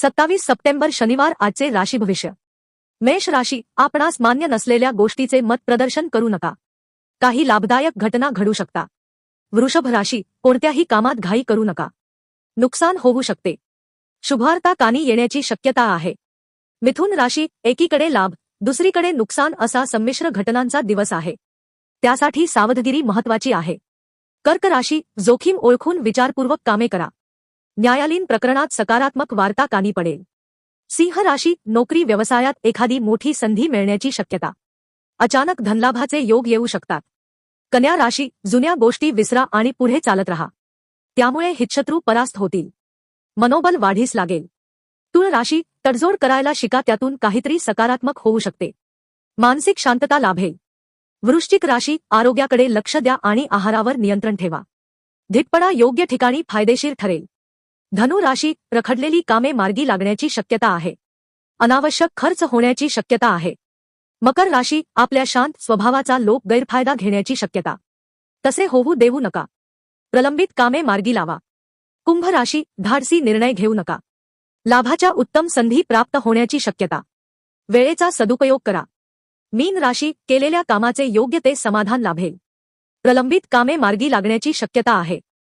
सत्तावीस सप्टेंबर शनिवार आजचे राशी भविष्य. मेष राशी आपणास मान्य नसलेल्या गोष्टीचे मत प्रदर्शन करू नका. काही लाभदायक घटना घडू शकता. वृषभ राशी कोणत्याही कामात घाई करू नका. नुकसान होऊ शकते. शुभार्ता कानी येण्याची शक्यता आहे. मिथुन राशी एकीकडे लाभ दुसरीकडे नुकसान असा संमिश्र घटनांचा दिवस आहे. त्यासाठी सावधगिरी महत्वाची आहे. कर्क राशी जोखीम ओळखून विचारपूर्वक कामे करा. न्यायालयीन प्रकरणात सकारात्मक वार्ता कानी पडेल. सिंह राशी नोकरी व्यवसायात एखादी मोठी संधी मिळण्याची शक्यता. अचानक धनलाभाचे योग येऊ शकतात. कन्या राशी जुन्या गोष्टी विसरा आणि पुढे चालत राहा. त्यामुळे हितशत्रू परास्त होतील. मनोबल वाढीस लागेल. तुळ राशी तडजोड करायला शिका त्यातून काहीतरी सकारात्मक होऊ शकते. मानसिक शांतता लाभेल. वृश्चिक राशी आरोग्याकडे लक्ष द्या आणि आहारावर नियंत्रण ठेवा. धिटपणा योग्य ठिकाणी फायदेशीर ठरेल. धनु राशी रखडलेली कामे मार्गी लागण्याची शक्यता आहे. अनावश्यक खर्च होण्याची शक्यता आहे. मकर राशी आपल्या शांत स्वभावाचा लोक गैरफायदा घेण्याची शक्यता. तसे होऊ देऊ नका. प्रलंबित कामे मार्गी लावा. कुंभ राशी धाडसी निर्णय घेऊ नका. लाभाच्या उत्तम संधी प्राप्त होण्याची शक्यता. वेळेचा सदुपयोग करा. मीन राशी केलेल्या कामाचे योग्य ते समाधान लाभेल. प्रलंबित कामे मार्गी लागण्याची शक्यता आहे.